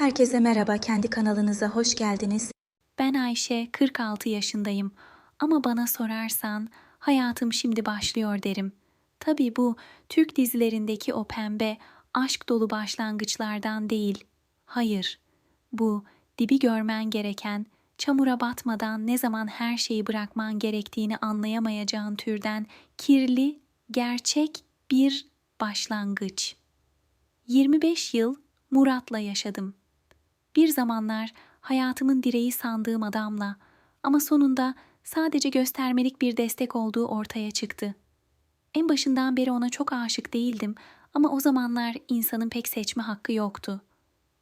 Herkese merhaba, kendi kanalınıza hoş geldiniz. Ben Ayşe, 46 yaşındayım. Ama bana sorarsan hayatım şimdi başlıyor derim. Tabii bu Türk dizilerindeki o pembe, aşk dolu başlangıçlardan değil. Hayır. Bu dibi görmen gereken, çamura batmadan ne zaman her şeyi bırakman gerektiğini anlayamayacağın türden kirli, gerçek bir başlangıç. 25 yıl Murat'la yaşadım. Bir zamanlar hayatımın direği sandığım adamla ama sonunda sadece göstermelik bir destek olduğu ortaya çıktı. En başından beri ona çok aşık değildim ama o zamanlar insanın pek seçme hakkı yoktu.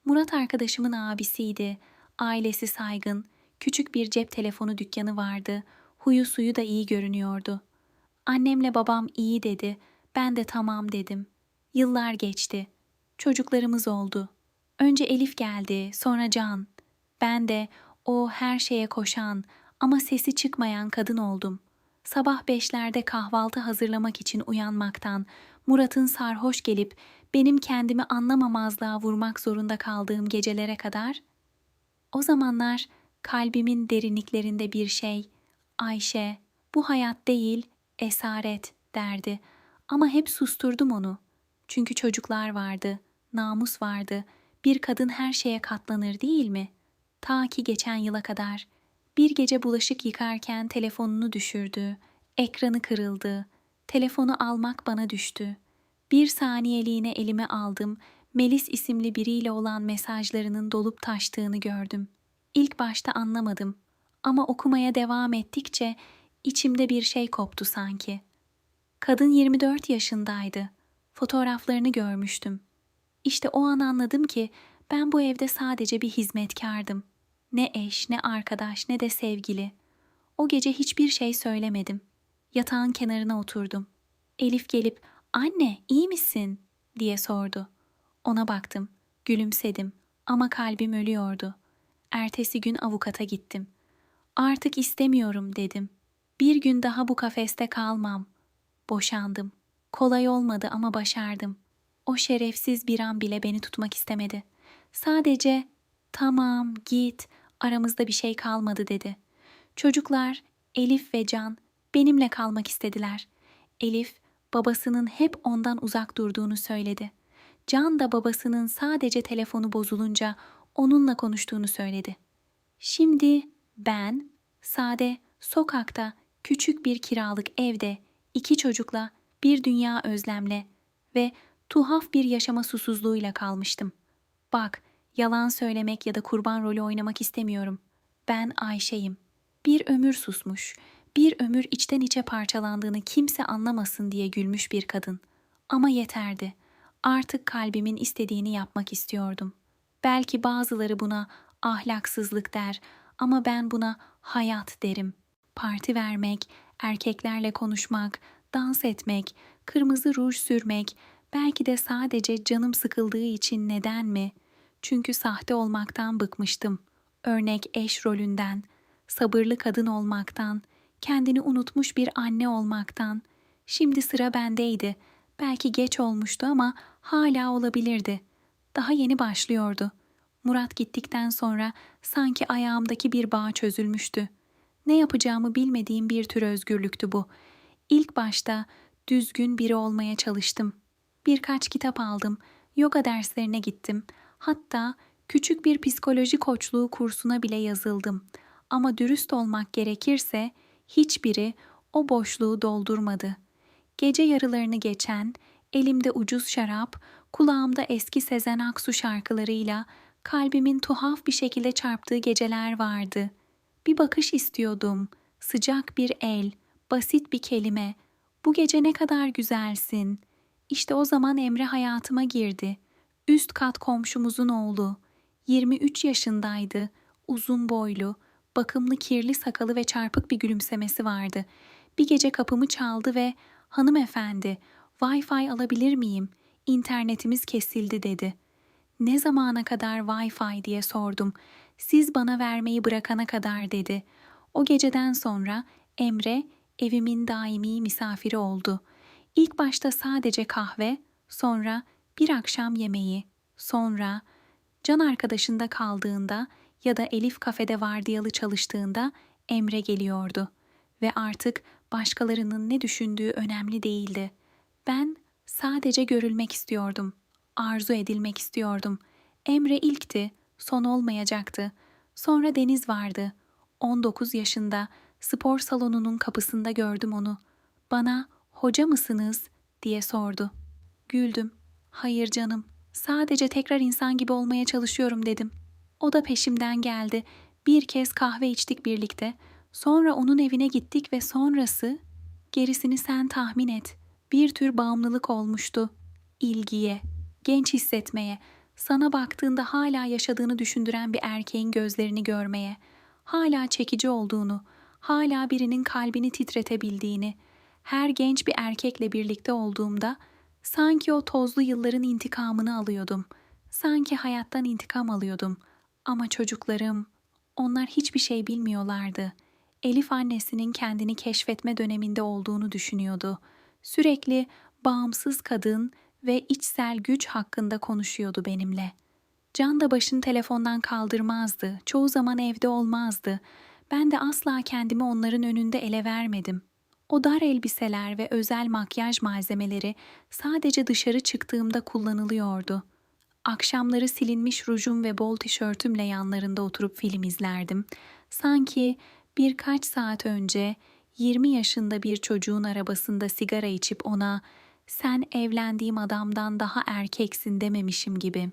Murat arkadaşımın abisiydi. Ailesi saygın, küçük bir cep telefonu dükkanı vardı. Huyu suyu da iyi görünüyordu. Annemle babam iyi dedi. Ben de tamam dedim. Yıllar geçti. Çocuklarımız oldu. Önce Elif geldi, sonra Can. Ben de o her şeye koşan ama sesi çıkmayan kadın oldum. Sabah beşlerde kahvaltı hazırlamak için uyanmaktan, Murat'ın sarhoş gelip benim kendimi anlamamazlığa vurmak zorunda kaldığım gecelere kadar o zamanlar kalbimin derinliklerinde bir şey, Ayşe, bu hayat değil, esaret derdi. Ama hep susturdum onu. Çünkü çocuklar vardı, namus vardı. Bir kadın her şeye katlanır değil mi? Ta ki geçen yıla kadar. Bir gece bulaşık yıkarken telefonunu düşürdü. Ekranı kırıldı. Telefonu almak bana düştü. Bir saniyeliğine elime aldım. Melis isimli biriyle olan mesajlarının dolup taştığını gördüm. İlk başta anlamadım ama okumaya devam ettikçe içimde bir şey koptu sanki. Kadın 24 yaşındaydı. Fotoğraflarını görmüştüm. İşte o an anladım ki ben bu evde sadece bir hizmetkardım. Ne eş, ne arkadaş, ne de sevgili. O gece hiçbir şey söylemedim. Yatağın kenarına oturdum. Elif gelip "Anne, iyi misin?" diye sordu. Ona baktım, gülümsedim ama kalbim ölüyordu. Ertesi gün avukata gittim. Artık istemiyorum dedim. Bir gün daha bu kafeste kalmam. Boşandım. Kolay olmadı ama başardım. O şerefsiz bir an bile beni tutmak istemedi. Sadece tamam git aramızda bir şey kalmadı dedi. Çocuklar Elif ve Can benimle kalmak istediler. Elif babasının hep ondan uzak durduğunu söyledi. Can da babasının sadece telefonu bozulunca onunla konuştuğunu söyledi. Şimdi ben sade sokakta küçük bir kiralık evde iki çocukla bir dünya özlemle ve tuhaf bir yaşama susuzluğuyla kalmıştım. Bak, yalan söylemek ya da kurban rolü oynamak istemiyorum. Ben Ayşe'yim. Bir ömür susmuş, bir ömür içten içe parçalandığını kimse anlamasın diye gülmüş bir kadın. Ama yeterdi. Artık kalbimin istediğini yapmak istiyordum. Belki bazıları buna ahlaksızlık der ama ben buna hayat derim. Parti vermek, erkeklerle konuşmak, dans etmek, kırmızı ruj sürmek, belki de sadece canım sıkıldığı için neden mi? Çünkü sahte olmaktan bıkmıştım. Örnek eş rolünden, sabırlı kadın olmaktan, kendini unutmuş bir anne olmaktan. Şimdi sıra bendeydi. Belki geç olmuştu ama hala olabilirdi. Daha yeni başlıyordu. Murat gittikten sonra sanki ayağımdaki bir bağ çözülmüştü. Ne yapacağımı bilmediğim bir tür özgürlüktü bu. İlk başta düzgün biri olmaya çalıştım. Birkaç kitap aldım, yoga derslerine gittim. Hatta küçük bir psikoloji koçluğu kursuna bile yazıldım. Ama dürüst olmak gerekirse hiçbiri o boşluğu doldurmadı. Gece yarılarını geçen, elimde ucuz şarap, kulağımda eski Sezen Aksu şarkılarıyla kalbimin tuhaf bir şekilde çarptığı geceler vardı. Bir bakış istiyordum, sıcak bir el, basit bir kelime. Bu gece ne kadar güzelsin. İşte o zaman Emre hayatıma girdi. Üst kat komşumuzun oğlu. 23 yaşındaydı. Uzun boylu, bakımlı kirli sakalı ve çarpık bir gülümsemesi vardı. Bir gece kapımı çaldı ve "Hanımefendi, Wi-Fi alabilir miyim? İnternetimiz kesildi." dedi. "Ne zamana kadar Wi-Fi?" diye sordum. "Siz bana vermeyi bırakana kadar." dedi. O geceden sonra Emre evimin daimi misafiri oldu. İlk başta sadece kahve, sonra bir akşam yemeği, sonra Can arkadaşında kaldığında ya da Elif kafede vardiyalı çalıştığında Emre geliyordu ve artık başkalarının ne düşündüğü önemli değildi. Ben sadece görülmek istiyordum. Arzu edilmek istiyordum. Emre ilkti, son olmayacaktı. Sonra Deniz vardı. 19 yaşında spor salonunun kapısında gördüm onu. Bana "Hoca mısınız?" diye sordu. Güldüm. "Hayır canım. Sadece tekrar insan gibi olmaya çalışıyorum." dedim. O da peşimden geldi. Bir kez kahve içtik birlikte. Sonra onun evine gittik ve sonrası gerisini sen tahmin et. Bir tür bağımlılık olmuştu. İlgiye, genç hissetmeye, sana baktığında hala yaşadığını düşündüren bir erkeğin gözlerini görmeye, hala çekici olduğunu, hala birinin kalbini titretebildiğini, her genç bir erkekle birlikte olduğumda sanki o tozlu yılların intikamını alıyordum. Sanki hayattan intikam alıyordum. Ama çocuklarım, onlar hiçbir şey bilmiyorlardı. Elif annesinin kendini keşfetme döneminde olduğunu düşünüyordu. Sürekli bağımsız kadın ve içsel güç hakkında konuşuyordu benimle. Can da başını telefondan kaldırmazdı. Çoğu zaman evde olmazdı. Ben de asla kendimi onların önünde ele vermedim. O dar elbiseler ve özel makyaj malzemeleri sadece dışarı çıktığımda kullanılıyordu. Akşamları silinmiş rujum ve bol tişörtümle yanlarında oturup film izlerdim. Sanki birkaç saat önce 20 yaşında bir çocuğun arabasında sigara içip ona sen evlendiğim adamdan daha erkeksin dememişim gibi.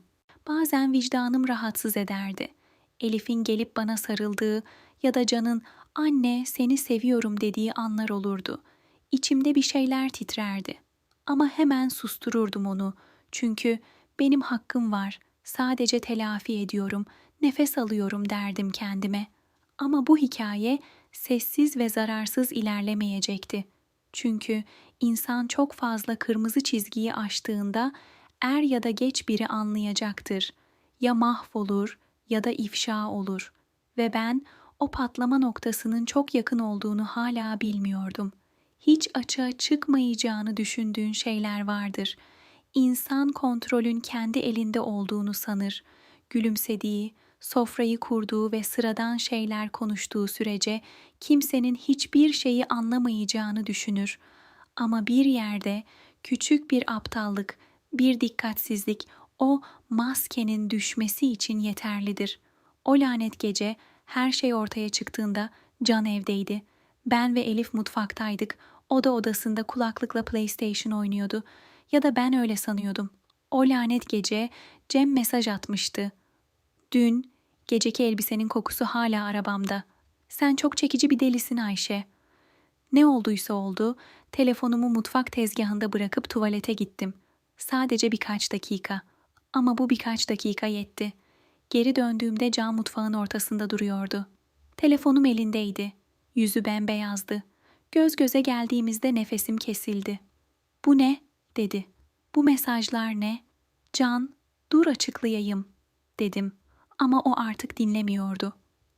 Bazen vicdanım rahatsız ederdi. Elif'in gelip bana sarıldığı ya da Can'ın anne seni seviyorum dediği anlar olurdu. İçimde bir şeyler titrerdi. Ama hemen sustururdum onu. Çünkü benim hakkım var. Sadece telafi ediyorum, nefes alıyorum derdim kendime. Ama bu hikaye sessiz ve zararsız ilerlemeyecekti. Çünkü insan çok fazla kırmızı çizgiyi aştığında er ya da geç biri anlayacaktır. Ya mahvolur ya da ifşa olur. Ve ben o patlama noktasının çok yakın olduğunu hala bilmiyordum. Hiç açığa çıkmayacağını düşündüğün şeyler vardır. İnsan kontrolün kendi elinde olduğunu sanır. Gülümsediği, sofrayı kurduğu ve sıradan şeyler konuştuğu sürece kimsenin hiçbir şeyi anlamayacağını düşünür. Ama bir yerde küçük bir aptallık, bir dikkatsizlik o maskenin düşmesi için yeterlidir. O lanet gece her şey ortaya çıktığında Can evdeydi. Ben ve Elif mutfaktaydık. O da odasında kulaklıkla PlayStation oynuyordu. Ya da ben öyle sanıyordum. O lanet gece Cem mesaj atmıştı. Dün geceki elbisenin kokusu hala arabamda. Sen çok çekici bir delisin Ayşe. Ne olduysa oldu, telefonumu mutfak tezgahında bırakıp tuvalete gittim. Sadece birkaç dakika. Ama bu birkaç dakika yetti. Geri döndüğümde cam mutfağın ortasında duruyordu. Telefonum elindeydi. Yüzü bembeyazdı. Göz göze geldiğimizde nefesim kesildi. Bu ne? dedi. Bu mesajlar ne? Can, dur açıklayayım, dedim. Ama o artık dinlemiyordu.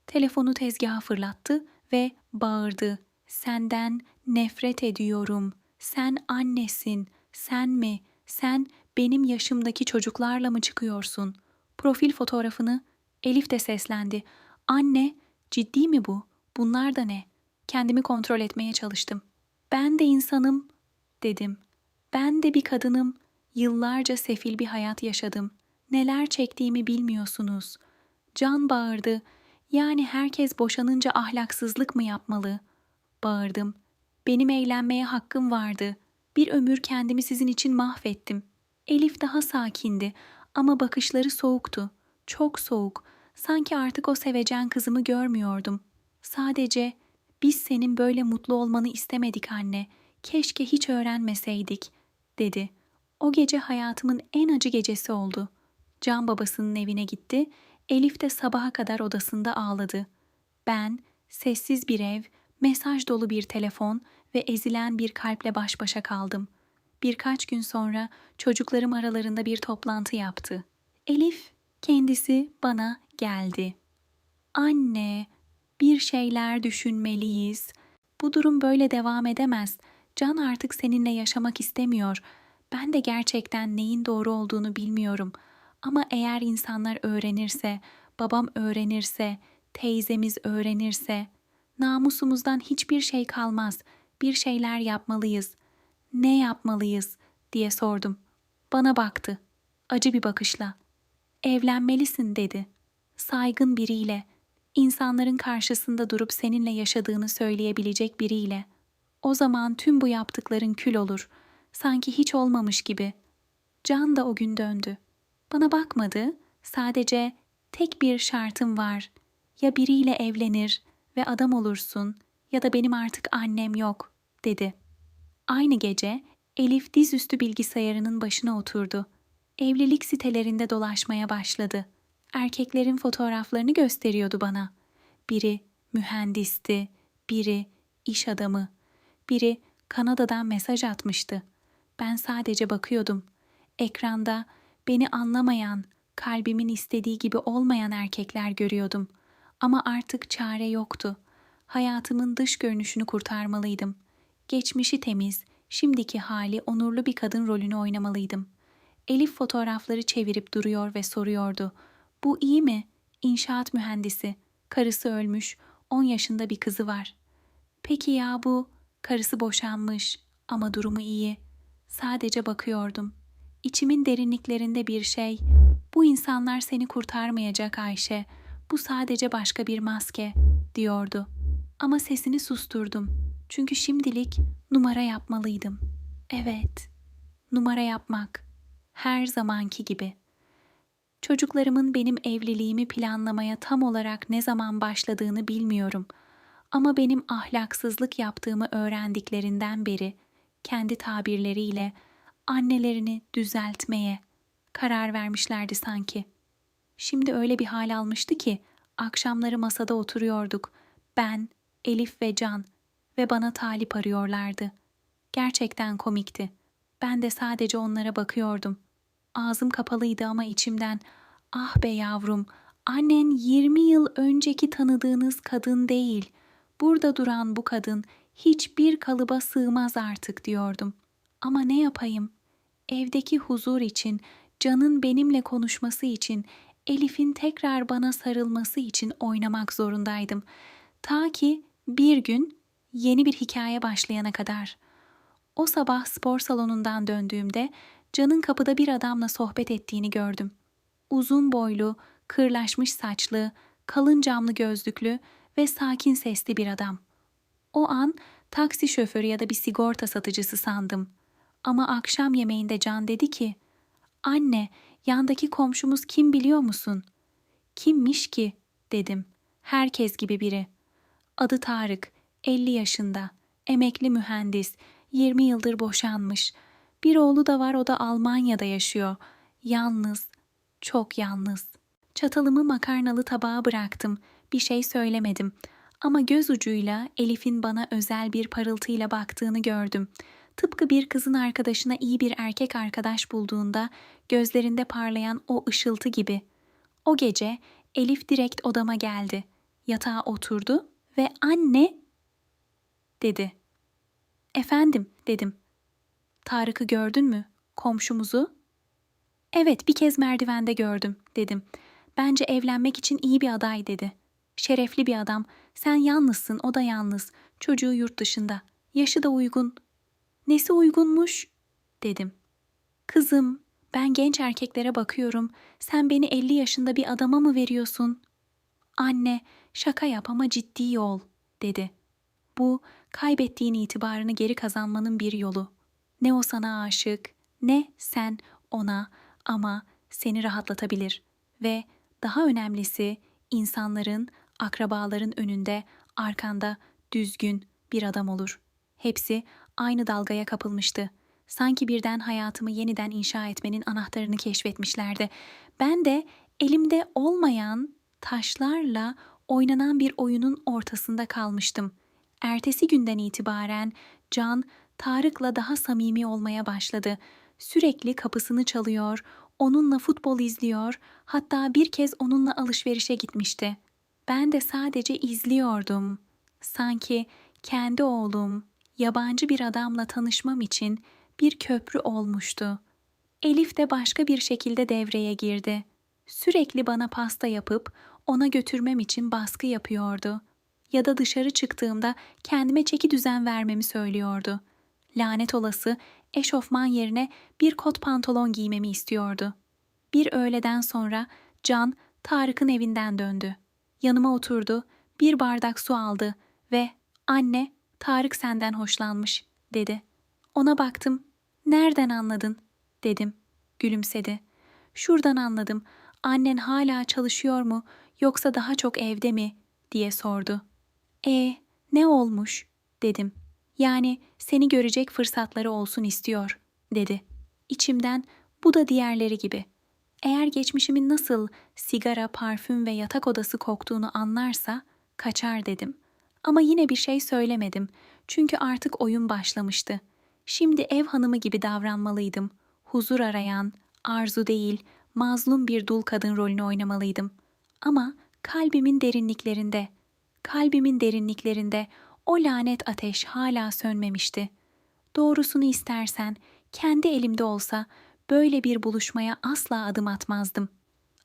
Telefonu tezgaha fırlattı ve bağırdı. Senden nefret ediyorum. Sen annesin. Sen mi? Sen benim yaşımdaki çocuklarla mı çıkıyorsun? Profil fotoğrafını Elif de seslendi. Anne, ciddi mi bu? Bunlar da ne? Kendimi kontrol etmeye çalıştım. Ben de insanım, dedim. Ben de bir kadınım. Yıllarca sefil bir hayat yaşadım. Neler çektiğimi bilmiyorsunuz. Can bağırdı. Yani herkes boşanınca ahlaksızlık mı yapmalı? Bağırdım. Benim eğlenmeye hakkım vardı. Bir ömür kendimi sizin için mahvettim. Elif daha sakindi ama bakışları soğuktu. Çok soğuk. Sanki artık o sevecen kızımı görmüyordum. Sadece biz senin böyle mutlu olmanı istemedik anne. Keşke hiç öğrenmeseydik, dedi. O gece hayatımın en acı gecesi oldu. Can babasının evine gitti. Elif de sabaha kadar odasında ağladı. Ben, sessiz bir ev, mesaj dolu bir telefon ve ezilen bir kalple baş başa kaldım. Birkaç gün sonra çocuklarım aralarında bir toplantı yaptı. Elif kendisi bana geldi. Anne, bir şeyler düşünmeliyiz. Bu durum böyle devam edemez. Can artık seninle yaşamak istemiyor. Ben de gerçekten neyin doğru olduğunu bilmiyorum. Ama eğer insanlar öğrenirse, babam öğrenirse, teyzemiz öğrenirse, namusumuzdan hiçbir şey kalmaz. Bir şeyler yapmalıyız. Ne yapmalıyız diye sordum. Bana baktı. Acı bir bakışla. Evlenmelisin dedi. Saygın biriyle, insanların karşısında durup seninle yaşadığını söyleyebilecek biriyle. O zaman tüm bu yaptıkların kül olur. Sanki hiç olmamış gibi. Can da o gün döndü. Bana bakmadı. Sadece tek bir şartım var. Ya biriyle evlenir ve adam olursun ya da benim artık annem yok dedi. Aynı gece Elif dizüstü bilgisayarının başına oturdu. Evlilik sitelerinde dolaşmaya başladı. Erkeklerin fotoğraflarını gösteriyordu bana. Biri mühendisti, biri iş adamı, biri Kanada'dan mesaj atmıştı. Ben sadece bakıyordum. Ekranda beni anlamayan, kalbimin istediği gibi olmayan erkekler görüyordum. Ama artık çare yoktu. Hayatımın dış görünüşünü kurtarmalıydım. Geçmişi temiz, şimdiki hali onurlu bir kadın rolünü oynamalıydım. Elif fotoğrafları çevirip duruyor ve soruyordu. Bu iyi mi? İnşaat mühendisi. Karısı ölmüş, 10 yaşında bir kızı var. Peki ya bu? Karısı boşanmış ama durumu iyi. Sadece bakıyordum. İçimin derinliklerinde bir şey. Bu insanlar seni kurtarmayacak Ayşe. Bu sadece başka bir maske, diyordu. Ama sesini susturdum. Çünkü şimdilik numara yapmalıydım. Evet, numara yapmak. Her zamanki gibi. Çocuklarımın benim evliliğimi planlamaya tam olarak ne zaman başladığını bilmiyorum. Ama benim ahlaksızlık yaptığımı öğrendiklerinden beri kendi tabirleriyle annelerini düzeltmeye karar vermişlerdi sanki. Şimdi öyle bir hal almıştı ki akşamları masada oturuyorduk. Ben, Elif ve Can ve bana talip arıyorlardı. Gerçekten komikti. Ben de sadece onlara bakıyordum. Ağzım kapalıydı ama içimden ah be yavrum annen 20 yıl önceki tanıdığınız kadın değil. Burada duran bu kadın hiçbir kalıba sığmaz artık diyordum. Ama ne yapayım? Evdeki huzur için, Can'ın benimle konuşması için, Elif'in tekrar bana sarılması için oynamak zorundaydım. Ta ki bir gün yeni bir hikaye başlayana kadar. O sabah spor salonundan döndüğümde Can'ın kapıda bir adamla sohbet ettiğini gördüm. Uzun boylu, kırlaşmış saçlı, kalın camlı gözlüklü ve sakin sesli bir adam. O an taksi şoförü ya da bir sigorta satıcısı sandım. Ama akşam yemeğinde Can dedi ki, "Anne, yandaki komşumuz kim biliyor musun?" "Kimmiş ki?" dedim. Herkes gibi biri. Adı Tarık, 50 yaşında, emekli mühendis, 20 yıldır boşanmış. Bir oğlu da var o da Almanya'da yaşıyor. Yalnız, çok yalnız. Çatalımı makarnalı tabağa bıraktım. Bir şey söylemedim. Ama göz ucuyla Elif'in bana özel bir parıltıyla baktığını gördüm. Tıpkı bir kızın arkadaşına iyi bir erkek arkadaş bulduğunda gözlerinde parlayan o ışıltı gibi. O gece Elif direkt odama geldi. Yatağa oturdu ve anne dedi. Efendim dedim. Tarık'ı gördün mü? Komşumuzu? Evet bir kez merdivende gördüm dedim. Bence evlenmek için iyi bir aday dedi. Şerefli bir adam. Sen yalnızsın o da yalnız. Çocuğu yurt dışında. Yaşı da uygun. Nesi uygunmuş? dedim. Kızım ben genç erkeklere bakıyorum. Sen beni 50 yaşında bir adama mı veriyorsun? Anne şaka yap ama ciddi ol dedi. Bu kaybettiğin itibarını geri kazanmanın bir yolu. Ne o sana aşık, ne sen ona ama seni rahatlatabilir ve daha önemlisi insanların, akrabaların önünde, arkanda düzgün bir adam olur. Hepsi aynı dalgaya kapılmıştı. Sanki birden hayatımı yeniden inşa etmenin anahtarını keşfetmişlerdi. Ben de elimde olmayan taşlarla oynanan bir oyunun ortasında kalmıştım. Ertesi günden itibaren Can Tarık'la daha samimi olmaya başladı. Sürekli kapısını çalıyor, onunla futbol izliyor, hatta bir kez onunla alışverişe gitmişti. Ben de sadece izliyordum. Sanki kendi oğlum yabancı bir adamla tanışmam için bir köprü olmuştu. Elif de başka bir şekilde devreye girdi. Sürekli bana pasta yapıp ona götürmem için baskı yapıyordu. Ya da dışarı çıktığımda kendime çeki düzen vermemi söylüyordu. Lanet olası eşofman yerine bir kot pantolon giymemi istiyordu. Bir öğleden sonra Can Tarık'ın evinden döndü. Yanıma oturdu, bir bardak su aldı ve "Anne, Tarık senden hoşlanmış." dedi. Ona baktım. "Nereden anladın?" dedim. Gülümsedi. "Şuradan anladım. Annen hala çalışıyor mu yoksa daha çok evde mi?" diye sordu. "E, ne olmuş?" dedim. "Yani seni görecek fırsatları olsun istiyor." dedi. İçimden bu da diğerleri gibi. Eğer geçmişimin nasıl sigara, parfüm ve yatak odası koktuğunu anlarsa kaçar dedim. Ama yine bir şey söylemedim. Çünkü artık oyun başlamıştı. Şimdi ev hanımı gibi davranmalıydım. Huzur arayan, arzu değil, mazlum bir dul kadın rolünü oynamalıydım. Ama kalbimin derinliklerinde, kalbimin derinliklerinde o lanet ateş hala sönmemişti. Doğrusunu istersen kendi elimde olsa böyle bir buluşmaya asla adım atmazdım.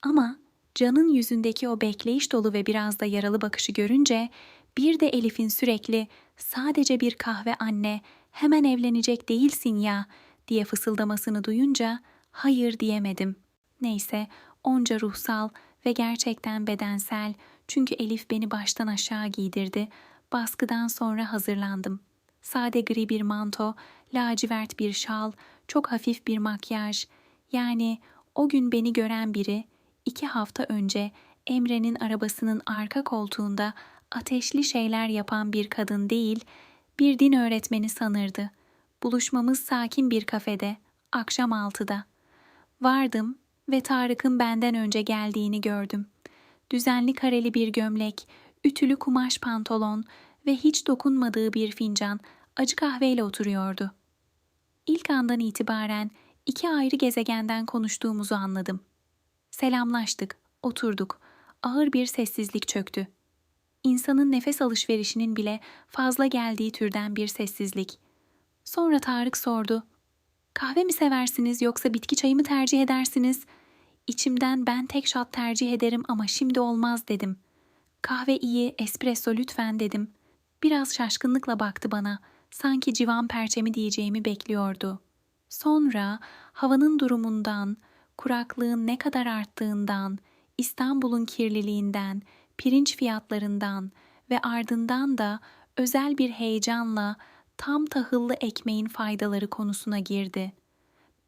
Ama Can'ın yüzündeki o bekleyiş dolu ve biraz da yaralı bakışı görünce bir de Elif'in sürekli sadece bir kahve anne hemen evlenecek değilsin ya diye fısıldamasını duyunca hayır diyemedim. Neyse onca ruhsal ve gerçekten bedensel çünkü Elif beni baştan aşağı giydirdi. Baskıdan sonra hazırlandım. Sade gri bir manto, lacivert bir şal, çok hafif bir makyaj. Yani o gün beni gören biri iki hafta önce Emre'nin arabasının arka koltuğunda ateşli şeyler yapan bir kadın değil, bir din öğretmeni sanırdı. Buluşmamız sakin bir kafede, akşam altıda. Vardım ve Tarık'ın benden önce geldiğini gördüm. Düzenli kareli bir gömlek, ütülü kumaş pantolon ve hiç dokunmadığı bir fincan acı kahveyle oturuyordu. İlk andan itibaren iki ayrı gezegenden konuştuğumuzu anladım. Selamlaştık, oturduk. Ağır bir sessizlik çöktü. İnsanın nefes alışverişinin bile fazla geldiği türden bir sessizlik. Sonra Tarık sordu. Kahve mi seversiniz yoksa bitki çayı mı tercih edersiniz? İçimden ben tek shot tercih ederim ama şimdi olmaz dedim. Kahve iyi, espresso lütfen dedim. Biraz şaşkınlıkla baktı bana. Sanki civan perçemi diyeceğimi bekliyordu. Sonra havanın durumundan, kuraklığın ne kadar arttığından, İstanbul'un kirliliğinden, pirinç fiyatlarından ve ardından da özel bir heyecanla tam tahıllı ekmeğin faydaları konusuna girdi.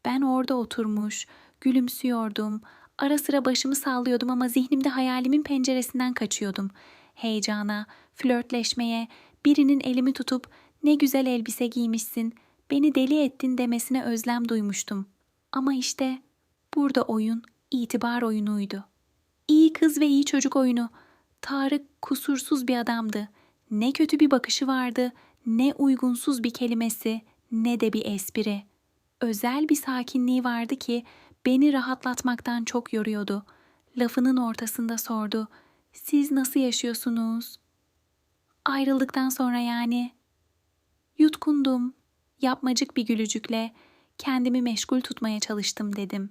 Ben orada oturmuş, gülümsüyordum, ara sıra başımı sallıyordum ama zihnimde hayalimin penceresinden kaçıyordum. Heyecana, flörtleşmeye, birinin elimi tutup ne güzel elbise giymişsin, beni deli ettin demesine özlem duymuştum. Ama işte burada oyun itibar oyunuydu. İyi kız ve iyi çocuk oyunu. Tarık kusursuz bir adamdı. Ne kötü bir bakışı vardı, ne uygunsuz bir kelimesi, ne de bir espri. Özel bir sakinliği vardı ki beni rahatlatmaktan çok yoruyordu. Lafının ortasında sordu. Siz nasıl yaşıyorsunuz? Ayrıldıktan sonra yani. Yutkundum. Yapmacık bir gülücükle kendimi meşgul tutmaya çalıştım dedim.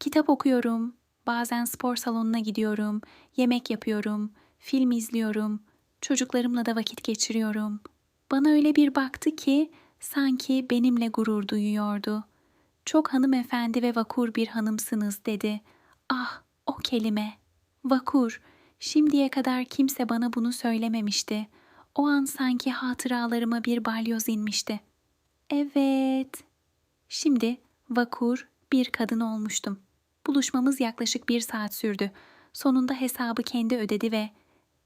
Kitap okuyorum, bazen spor salonuna gidiyorum, yemek yapıyorum, film izliyorum, çocuklarımla da vakit geçiriyorum. Bana öyle bir baktı ki sanki benimle gurur duyuyordu. Çok hanımefendi ve vakur bir hanımsınız dedi. Ah, o kelime. Vakur. Şimdiye kadar kimse bana bunu söylememişti. O an sanki hatıralarıma bir balyoz inmişti. Evet. Şimdi vakur bir kadın olmuştum. Buluşmamız yaklaşık bir saat sürdü. Sonunda hesabı kendi ödedi ve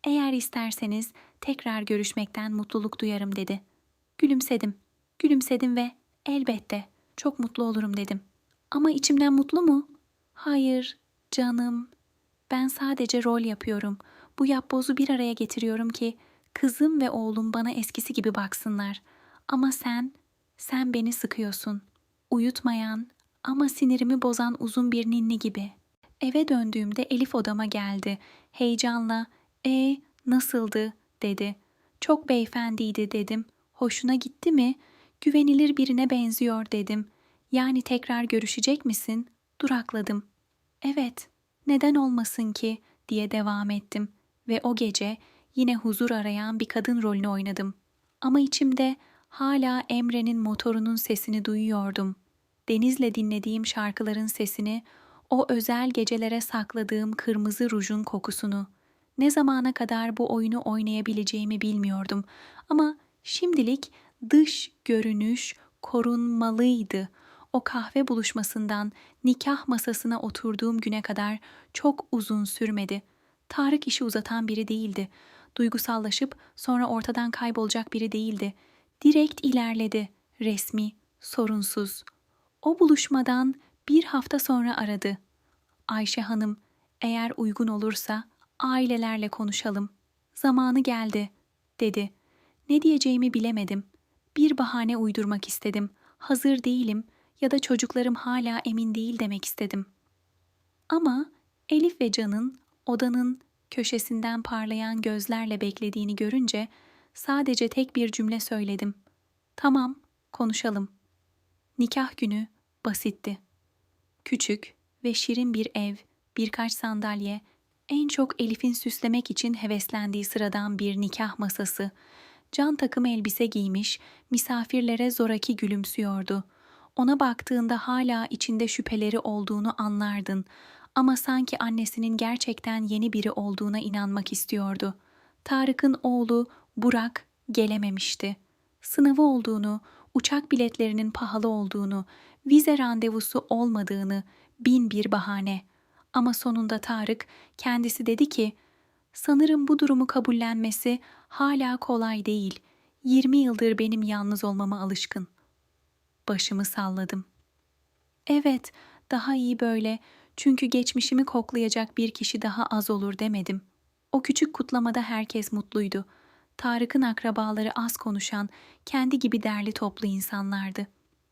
eğer isterseniz tekrar görüşmekten mutluluk duyarım dedi. Gülümsedim. Gülümsedim ve elbette çok mutlu olurum dedim. Ama içimden mutlu mu? Hayır, canım. Ben sadece rol yapıyorum. Bu yapbozu bir araya getiriyorum ki kızım ve oğlum bana eskisi gibi baksınlar. Ama sen, sen beni sıkıyorsun. Uyutmayan ama sinirimi bozan uzun bir ninni gibi. Eve döndüğümde Elif odama geldi. Heyecanla, "E, nasıldı?" dedi. "Çok beyefendiydi." dedim. "Hoşuna gitti mi? Güvenilir birine benziyor." dedim. Yani tekrar görüşecek misin? Durakladım. Evet, neden olmasın ki diye devam ettim ve o gece yine huzur arayan bir kadın rolünü oynadım. Ama içimde hala Emre'nin motorunun sesini duyuyordum. Deniz'le dinlediğim şarkıların sesini, o özel gecelere sakladığım kırmızı rujun kokusunu. Ne zamana kadar bu oyunu oynayabileceğimi bilmiyordum ama şimdilik dış görünüş korunmalıydı. O kahve buluşmasından nikah masasına oturduğum güne kadar çok uzun sürmedi. Tarık işi uzatan biri değildi. Duygusallaşıp sonra ortadan kaybolacak biri değildi. Direkt ilerledi. Resmi, sorunsuz. O buluşmadan bir hafta sonra aradı. Ayşe Hanım, eğer uygun olursa ailelerle konuşalım. Zamanı geldi, dedi. Ne diyeceğimi bilemedim. Bir bahane uydurmak istedim. Hazır değilim ya da çocuklarım hala emin değil demek istedim. Ama Elif ve Can'ın odanın köşesinden parlayan gözlerle beklediğini görünce sadece tek bir cümle söyledim. Tamam, konuşalım. Nikah günü basitti. Küçük ve şirin bir ev, birkaç sandalye, en çok Elif'in süslemek için heveslendiği sıradan bir nikah masası. Can takım elbise giymiş, misafirlere zoraki gülümsüyordu. Ona baktığında hala içinde şüpheleri olduğunu anlardın ama sanki annesinin gerçekten yeni biri olduğuna inanmak istiyordu. Tarık'ın oğlu Burak gelememişti. Sınavı olduğunu, uçak biletlerinin pahalı olduğunu, vize randevusu olmadığını bin bir bahane. Ama sonunda Tarık kendisi dedi ki, sanırım bu durumu kabullenmesi hala kolay değil. 20 yıldır benim yalnız olmama alışkın. Başımı salladım. Evet, daha iyi böyle. Çünkü geçmişimi koklayacak bir kişi daha az olur demedim. O küçük kutlamada herkes mutluydu. Tarık'ın akrabaları az konuşan, kendi gibi derli toplu insanlardı.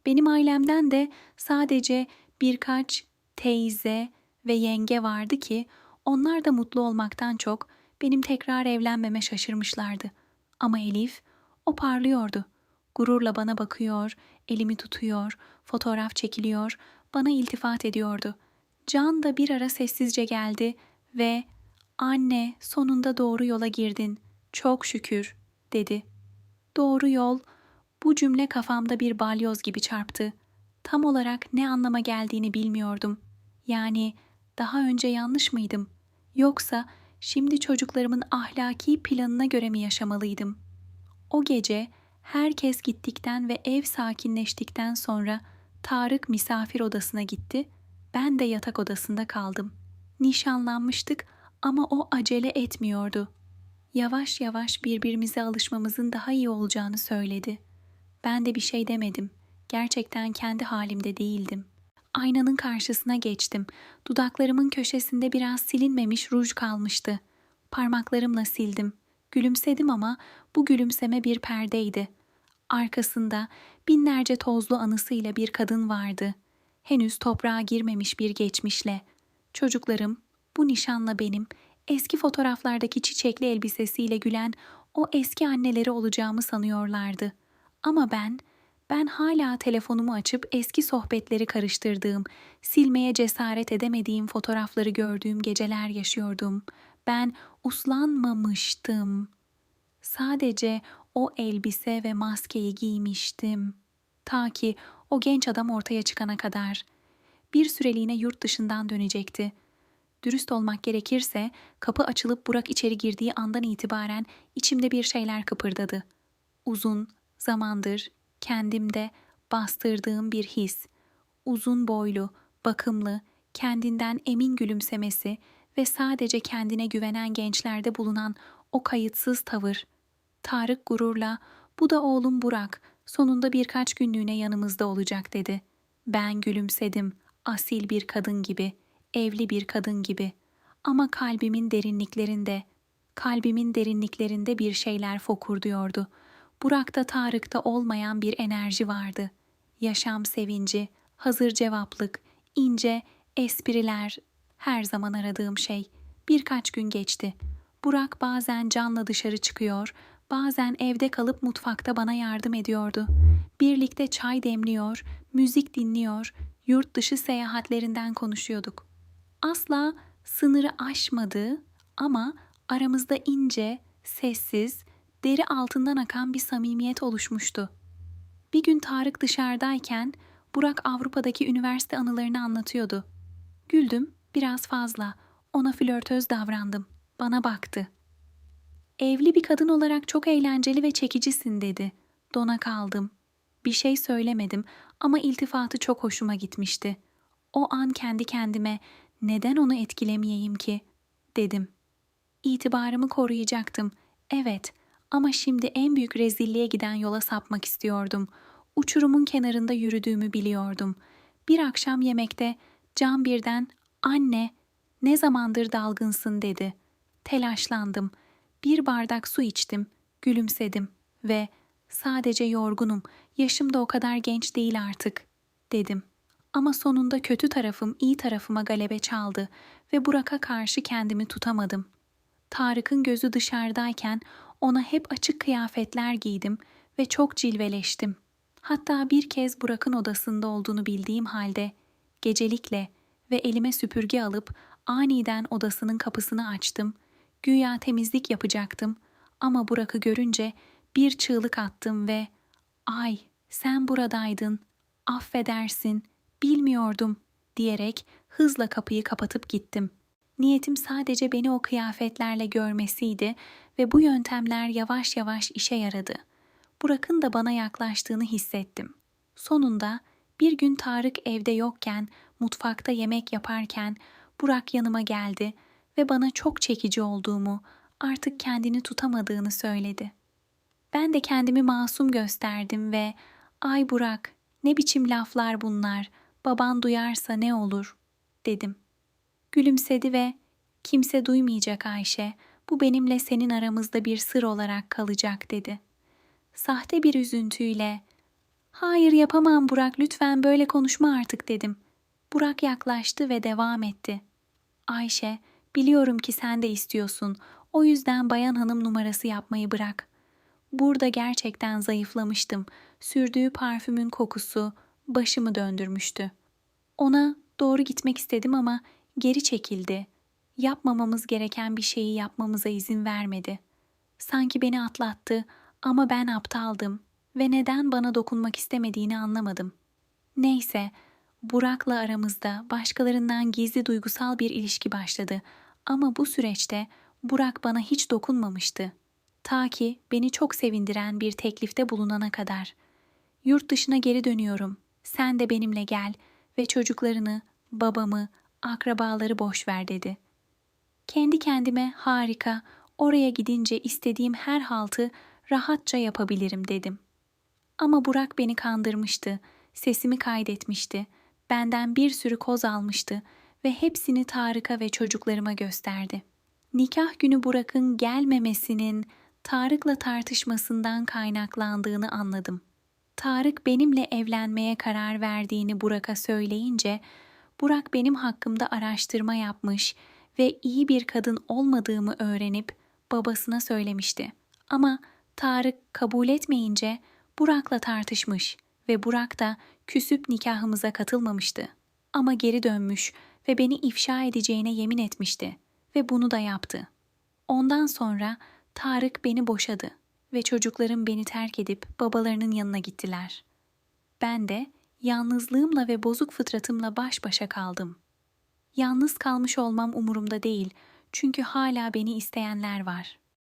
Benim ailemden de sadece birkaç teyze ve yenge vardı ki onlar da mutlu olmaktan çok benim tekrar evlenmeme şaşırmışlardı. Ama Elif, o parlıyordu. Gururla bana bakıyor, elimi tutuyor, fotoğraf çekiliyor, bana iltifat ediyordu. Can da bir ara sessizce geldi ve "Anne, sonunda doğru yola girdin. Çok şükür." dedi. Doğru yol bu cümle kafamda bir balyoz gibi çarptı. Tam olarak ne anlama geldiğini bilmiyordum. Yani daha önce yanlış mıydım? Yoksa şimdi çocuklarımın ahlaki planına göre mi yaşamalıydım? O gece herkes gittikten ve ev sakinleştikten sonra Tarık misafir odasına gitti, ben de yatak odasında kaldım. Nişanlanmıştık ama o acele etmiyordu. Yavaş yavaş birbirimize alışmamızın daha iyi olacağını söyledi. Ben de bir şey demedim. Gerçekten kendi halimde değildim. Aynanın karşısına geçtim. Dudaklarımın köşesinde biraz silinmemiş ruj kalmıştı. Parmaklarımla sildim. Gülümsedim ama bu gülümseme bir perdeydi. Arkasında binlerce tozlu anısıyla bir kadın vardı. Henüz toprağa girmemiş bir geçmişle. Çocuklarım, bu nişanla benim, eski fotoğraflardaki çiçekli elbisesiyle gülen o eski anneleri olacağımı sanıyorlardı. Ama ben, ben hala telefonumu açıp eski sohbetleri karıştırdığım, silmeye cesaret edemediğim fotoğrafları gördüğüm geceler yaşıyordum. Ben uslanmamıştım. Sadece o elbise ve maskeyi giymiştim. Ta ki o genç adam ortaya çıkana kadar. Bir süreliğine yurt dışından dönecekti. Dürüst olmak gerekirse kapı açılıp Burak içeri girdiği andan itibaren içimde bir şeyler kıpırdadı. Uzun zamandır kendimde bastırdığım bir his. Uzun boylu, bakımlı, kendinden emin gülümsemesi ve sadece kendine güvenen gençlerde bulunan o kayıtsız tavır. Tarık gururla, bu da oğlum Burak, sonunda birkaç günlüğüne yanımızda olacak dedi. Ben gülümsedim, asil bir kadın gibi, evli bir kadın gibi. Ama kalbimin derinliklerinde, kalbimin derinliklerinde bir şeyler fokurduyordu. Burak'ta Tarık'ta olmayan bir enerji vardı. Yaşam sevinci, hazır cevaplık, ince espriler, her zaman aradığım şey. Birkaç gün geçti. Burak bazen canla dışarı çıkıyor, Bazen evde kalıp mutfakta bana yardım ediyordu. Birlikte çay demliyor, müzik dinliyor, yurt dışı seyahatlerinden konuşuyorduk. Asla sınırı aşmadı ama aramızda ince, sessiz, deri altından akan bir samimiyet oluşmuştu. Bir gün Tarık dışarıdayken Burak Avrupa'daki üniversite anılarını anlatıyordu. Güldüm biraz fazla. Ona flörtöz davrandım. Bana baktı. Evli bir kadın olarak çok eğlenceli ve çekicisin dedi. Dona kaldım. Bir şey söylemedim ama iltifatı çok hoşuma gitmişti. O an kendi kendime neden onu etkilemeyeyim ki dedim. İtibarımı koruyacaktım. Evet ama şimdi en büyük rezilliğe giden yola sapmak istiyordum. Uçurumun kenarında yürüdüğümü biliyordum. Bir akşam yemekte Can birden "Anne, ne zamandır dalgınsın?" dedi. Telaşlandım. Bir bardak su içtim, gülümsedim ve "Sadece yorgunum. Yaşım da o kadar genç değil artık." dedim. Ama sonunda kötü tarafım iyi tarafıma galebe çaldı ve Burak'a karşı kendimi tutamadım. Tarık'ın gözü dışarıdayken ona hep açık kıyafetler giydim ve çok cilveleştim. Hatta bir kez Burak'ın odasında olduğunu bildiğim halde gecelikle ve elime süpürge alıp aniden odasının kapısını açtım. Güya temizlik yapacaktım ama Burak'ı görünce bir çığlık attım ve "Ay, sen buradaydın. Affedersin. Bilmiyordum." diyerek hızla kapıyı kapatıp gittim. Niyetim sadece beni o kıyafetlerle görmesiydi ve bu yöntemler yavaş yavaş işe yaradı. Burak'ın da bana yaklaştığını hissettim. Sonunda bir gün Tarık evde yokken, mutfakta yemek yaparken Burak yanıma geldi ve bana çok çekici olduğumu, artık kendini tutamadığını söyledi. Ben de kendimi masum gösterdim ve "Ay Burak, ne biçim laflar bunlar? Baban duyarsa ne olur?" dedim. Gülümsedi ve "Kimse duymayacak Ayşe. Bu benimle senin aramızda bir sır olarak kalacak." dedi. Sahte bir üzüntüyle "Hayır yapamam Burak, lütfen böyle konuşma artık." dedim. Burak yaklaştı ve devam etti. Ayşe, biliyorum ki sen de istiyorsun. O yüzden bayan hanım numarası yapmayı bırak. Burada gerçekten zayıflamıştım. Sürdüğü parfümün kokusu başımı döndürmüştü. Ona doğru gitmek istedim ama geri çekildi. Yapmamamız gereken bir şeyi yapmamıza izin vermedi. Sanki beni atlattı ama ben aptaldım ve neden bana dokunmak istemediğini anlamadım. Neyse, Burak'la aramızda başkalarından gizli duygusal bir ilişki başladı ama bu süreçte Burak bana hiç dokunmamıştı. Ta ki beni çok sevindiren bir teklifte bulunana kadar. Yurt dışına geri dönüyorum. Sen de benimle gel ve çocuklarını, babamı, akrabaları boş ver dedi. Kendi kendime harika, oraya gidince istediğim her haltı rahatça yapabilirim dedim. Ama Burak beni kandırmıştı, sesimi kaydetmişti, benden bir sürü koz almıştı ve hepsini Tarık'a ve çocuklarıma gösterdi. Nikah günü Burak'ın gelmemesinin Tarık'la tartışmasından kaynaklandığını anladım. Tarık benimle evlenmeye karar verdiğini Burak'a söyleyince Burak benim hakkımda araştırma yapmış ve iyi bir kadın olmadığımı öğrenip babasına söylemişti. Ama Tarık kabul etmeyince Burak'la tartışmış ve Burak da küsüp nikahımıza katılmamıştı. Ama geri dönmüş ve beni ifşa edeceğine yemin etmişti ve bunu da yaptı. Ondan sonra Tarık beni boşadı ve çocuklarım beni terk edip babalarının yanına gittiler. Ben de yalnızlığımla ve bozuk fıtratımla baş başa kaldım. Yalnız kalmış olmam umurumda değil çünkü hala beni isteyenler var.''